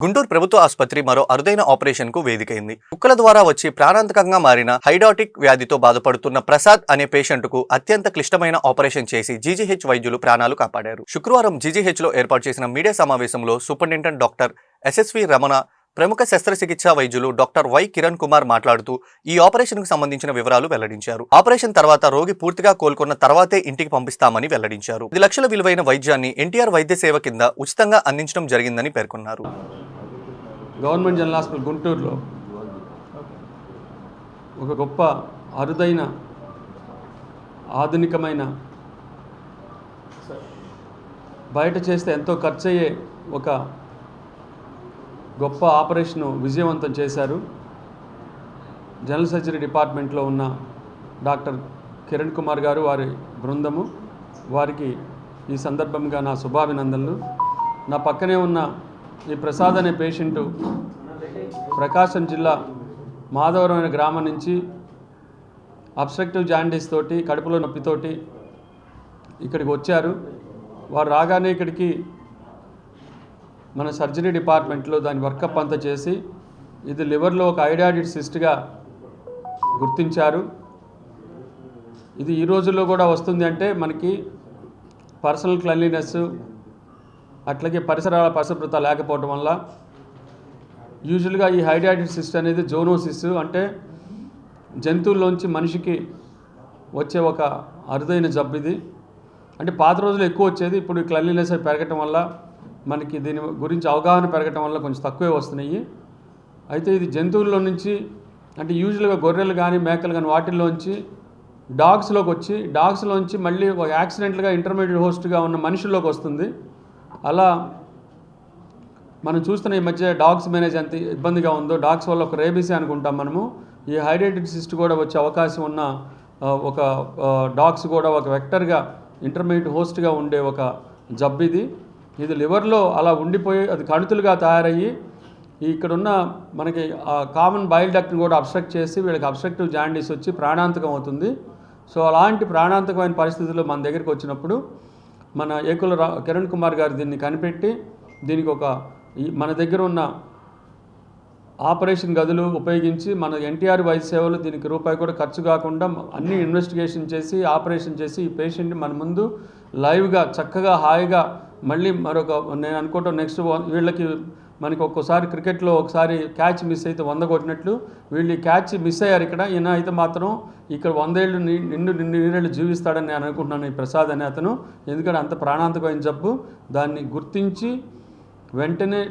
గుంటూరు ప్రభుత్వ ఆసుపత్రి మరో అరుదైన ఆపరేషన్కు వేదికైంది. కుక్కల ద్వారా వచ్చి ప్రాణాంతకంగా మారిన హైడాటిక్ వ్యాధితో బాధపడుతున్న ప్రసాద్ అనే పేషెంట్కు అత్యంత క్లిష్టమైన ఆపరేషన్ చేసి జీజీహెచ్ వైద్యులు ప్రాణాలు కాపాడారు. శుక్రవారం జీజీహెచ్లో ఏర్పాటు చేసిన మీడియా సమావేశంలో సూపరింటెండెంట్ డాక్టర్ ఎస్ఎస్వి రమణ ప్రముఖ శస్త్రచికిత్సా వైద్యులు డాక్టర్ వై కిరణ్ కుమార్ మాట్లాడుతూ ఈ ఆపరేషన్కు సంబంధించిన వివరాలు వెల్లడించారు. ఆపరేషన్ తర్వాత రోగి పూర్తిగా కోలుకున్న తర్వాతే ఇంటికి పంపిస్తామని వెల్లడించారు. ఇది లక్షల విలువైన వైద్యాన్ని ఎన్టీఆర్ వైద్య సేవ కింద ఉచితంగా అందించడం జరిగిందని పేర్కొన్నారు. గవర్నమెంట్ జనరల్ హాస్పిటల్ గుంటూరులో. ఒక గొప్ప అరుదైన ఆధునికమైన బయట చేస్తే ఎంతో ఖర్చు అయ్యే ఒక గొప్ప ఆపరేషను విజయవంతం చేశారు. జనరల్ సర్జరీ డిపార్ట్మెంట్లో ఉన్న డాక్టర్ కిరణ్ కుమార్ గారు వారి బృందము. వారికి ఈ సందర్భంగా నా శుభాభినందనలు. నా పక్కనే ఉన్న ఈ ప్రసాద్ అనే పేషెంటు ప్రకాశం జిల్లా మాధవరం అనే గ్రామం నుంచి అబ్స్ట్రక్టివ్ జాండీస్ తోటి కడుపులో నొప్పితోటి ఇక్కడికి వచ్చారు. వారు రాగానే ఇక్కడికి మన సర్జరీ డిపార్ట్మెంట్లో దాని వర్కప్ అంతా చేసి ఇది లివర్లో ఒక ఐడాడిడ్ సిస్ట్గా గుర్తించారు. ఇది ఈ రోజుల్లో కూడా వస్తుంది అంటే మనకి పర్సనల్ క్లెన్లీనెస్ అట్లాగే పరిసరాల పరిశుభ్రత లేకపోవడం వల్ల యూజువల్గా ఈ హైడాటిడ్ సిస్ట్ అనేది జోనోసిస్ అంటే జంతువుల్లోంచి మనిషికి వచ్చే ఒక అరుదైన జబ్బు ఇది. అంటే పాత రోజులు ఎక్కువ వచ్చేది ఇప్పుడు క్లన్లీనెస్ పెరగటం వల్ల మనకి దీని గురించి అవగాహన పెరగటం వల్ల కొంచెం తక్కువే వస్తున్నాయి. అయితే ఇది జంతువుల్లో నుంచి అంటే యూజువల్గా గొర్రెలు కానీ మేకలు కానీ వాటిల్లోంచి డాగ్స్లోకి వచ్చి డాగ్స్లోంచి మళ్ళీ ఒక యాక్సిడెంట్గా ఇంటర్మీడియట్ హోస్ట్గా ఉన్న మనుషుల్లోకి వస్తుంది. అలా మనం చూస్తున్న ఈ మధ్య డాగ్స్ మేనేజ్ ఎంత ఇబ్బందిగా ఉందో డాగ్స్ వల్ల ఒక రేబీసీ అనుకుంటాం మనము. ఈ హైడ్రేటెడ్ సిస్ట్ కూడా వచ్చే అవకాశం ఉన్న ఒక డాగ్స్ కూడా ఒక వెక్టర్గా ఇంటర్మీడియట్ హోస్ట్గా ఉండే ఒక జబ్బు ఇది. ఇది లివర్లో అలా ఉండిపోయి అది కణుతులుగా తయారయ్యి ఇక్కడున్న మనకి ఆ కామన్ బైల్ డక్ట్ని కూడా అబ్స్ట్రక్ట్ చేసి వీళ్ళకి అబ్స్ట్రక్టివ్ జాండీస్ వచ్చి ప్రాణాంతకం అవుతుంది. సో అలాంటి ప్రాణాంతకమైన పరిస్థితుల్లో మన దగ్గరికి వచ్చినప్పుడు మన ఏకుల రా కిరణ్ కుమార్ గారు దీన్ని కనిపెట్టి దీనికి ఒక ఈ మన దగ్గర ఉన్న ఆపరేషన్ గదులు ఉపయోగించి మన ఎన్టీఆర్ వైద్య సేవలు దీనికి రూపాయి కూడా ఖర్చు కాకుండా అన్ని ఇన్వెస్టిగేషన్ చేసి ఆపరేషన్ చేసి ఈ పేషెంట్ని మన ముందు లైవ్గా చక్కగా హాయిగా మళ్ళీ మరొక నేను అనుకోవటం నెక్స్ట్ వీళ్ళకి మనకి ఒక్కోసారి క్రికెట్లో ఒకసారి క్యాచ్ మిస్ అయితే వంద కొట్టినట్లు వీళ్ళు క్యాచ్ మిస్ అయ్యారు ఇక్కడ. ఈయన అయితే మాత్రం ఇక్కడ వందేళ్ళు నిండు నిండు నీరేళ్ళు జీవిస్తాడని నేను అనుకుంటున్నాను ఈ ప్రసాద్ అనే అతను. ఎందుకంటే అంత ప్రాణాంతకమైన జబ్బు. దాన్ని గుర్తించి వెంటనే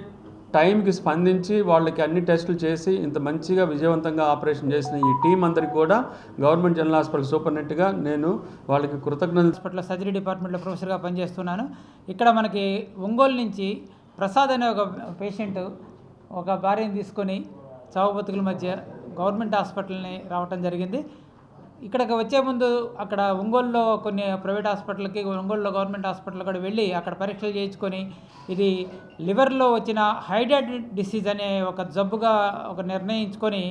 టైంకి స్పందించి వాళ్ళకి అన్ని టెస్టులు చేసి ఇంత మంచిగా విజయవంతంగా ఆపరేషన్ చేసిన ఈ టీం అందరికి కూడా గవర్నమెంట్ జనరల్ హాస్పిటల్ సూపరింటెండెంట్గా నేను వాళ్ళకి కృతజ్ఞతలు హాస్పిటల్ సర్జరీ డిపార్ట్మెంట్లో ప్రొఫెసర్గా పనిచేస్తున్నాను. ఇక్కడ మనకి ఒంగోలు నుంచి ప్రసాద్ అనే ఒక పేషెంట్ ఒక భార్యను తీసుకొని చావుబతుకుల మధ్య గవర్నమెంట్ హాస్పిటల్ని రావటం జరిగింది. ఇక్కడికి వచ్చే ముందు అక్కడ ఒంగోలులో కొన్ని ప్రైవేట్ హాస్పిటల్కి ఒంగోలులో గవర్నమెంట్ హాస్పిటల్ కూడా వెళ్ళి అక్కడ పరీక్షలు చేయించుకొని ఇది లివర్లో వచ్చిన హైడెడ్ డిసీజ్ అనే ఒక జబ్బుగా ఒక నిర్ణయించుకొని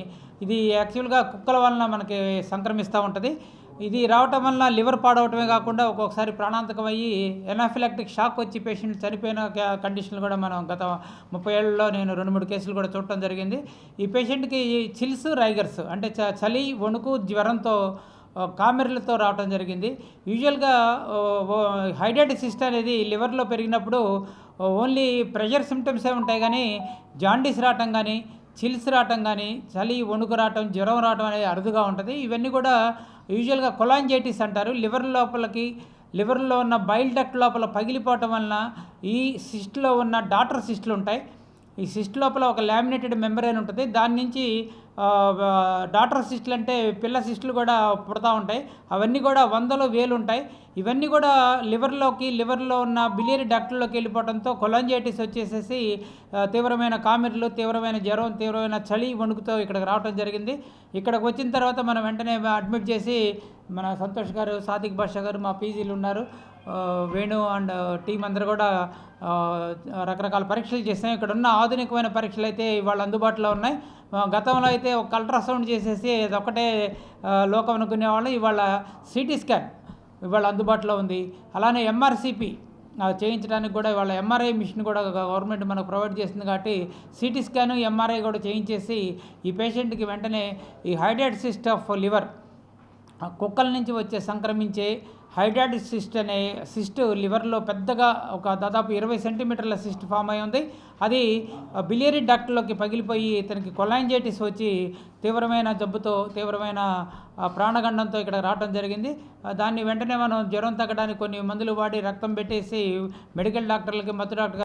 ఇది యాక్చువల్గా కుక్కల వలన మనకి సంక్రమిస్తూ ఉంటుంది. ఇది రావటం వల్ల లివర్ పాడవటమే కాకుండా ఒక్కొక్కసారి ప్రాణాంతకం అయ్యి ఎనాఫిలాక్టిక్ షాక్ వచ్చి పేషెంట్ చనిపోయిన కండిషన్లు కూడా మనం గత ముప్పై ఏళ్ళలో నేను రెండు మూడు కేసులు కూడా చూడటం జరిగింది. ఈ పేషెంట్కి చిల్స్ రైగర్స్ అంటే చ- చలి వణుకు జ్వరంతో కామెర్లతో రావటం జరిగింది. యూజువల్గా హైడ్రేటిక్ సిస్ట్ అనేది లివర్లో పెరిగినప్పుడు ఓన్లీ ప్రెషర్ సిమ్టమ్సే ఉంటాయి కానీ జాండీస్ రావటం కానీ చిల్స్ రావటం కానీ చలి వణుకు రావటం జ్వరం రావటం అనేది అరుదుగా ఉంటుంది. ఇవన్నీ కూడా యూజువల్గా కొలాంజైటిస్ అంటారు. లివర్ లోపలికి లివర్లో ఉన్న బైల్ డక్ట్ లోపల పగిలిపోవటం వలన ఈ సిస్ట్లో ఉన్న డాటర్ సిస్ట్లు ఉంటాయి. ఈ సిస్ట్ లోపల ఒక లామినేటెడ్ మెంబరైన్ ఉంటుంది. దాని నుంచి డాటర్ సిస్టులు అంటే పిల్ల సిస్టులు కూడా పుడతా ఉంటాయి. అవన్నీ కూడా వందలు వేలు ఉంటాయి. ఇవన్నీ కూడా లివర్లోకి లివర్లో ఉన్న బిలియరీ డాక్టర్లోకి వెళ్ళిపోవడంతో కొలాంజైటిస్ వచ్చేసేసి తీవ్రమైన కామెర్లు తీవ్రమైన జ్వరం తీవ్రమైన చలి వణుకుతో ఇక్కడికి రావడం జరిగింది. ఇక్కడికి వచ్చిన తర్వాత మనం వెంటనే అడ్మిట్ చేసి మన సంతోష్ గారు సాదిక్ బాషా గారు మా పీజీలు ఉన్నారు. వేణు అండ్ టీం అందరు కూడా రకరకాల పరీక్షలు చేసాం ఇక్కడ ఉన్న ఆధునికమైన పరీక్షలు అయితే ఇవాళ అందుబాటులో ఉన్నాయి. గతంలో అయితే ఒక అల్ట్రాసౌండ్ చేసేసి అది ఒకటే లోకం అనుకునే వాళ్ళు ఇవాళ సిటీ స్కాన్ ఇవాళ అందుబాటులో ఉంది. అలానే ఎంఆర్సిపి చేయించడానికి కూడా వాళ్ళ ఎంఆర్ఐ మిషన్ కూడా గవర్నమెంట్ మనకు ప్రొవైడ్ చేస్తుంది కాబట్టి సిటీ స్కాన్ ఎంఆర్ఐ కూడా చేయించేసి ఈ పేషెంట్కి వెంటనే ఈ హైడ్రేట్ సిస్ట్ ఆఫ్ లివర్ కుక్కల నుంచి వచ్చే సంక్రమించే హైడ్రాటిక్ సిస్ట్ అనే సిస్ట్ లివర్లో పెద్దగా ఒక దాదాపు ఇరవై సెంటీమీటర్ల సిస్ట్ ఫామ్ అయి ఉంది. అది బిలియరీ డాక్టర్లోకి పగిలిపోయి ఇతనికి కొలాంజైటిస్ వచ్చి తీవ్రమైన జబ్బుతో తీవ్రమైన ప్రాణగండంతో ఇక్కడ రావడం జరిగింది. దాన్ని వెంటనే మనం జ్వరం తగ్గడానికి కొన్ని మందులు వాడి రక్తం పెట్టేసి మెడికల్ డాక్టర్లకి మత్తు డాక్టర్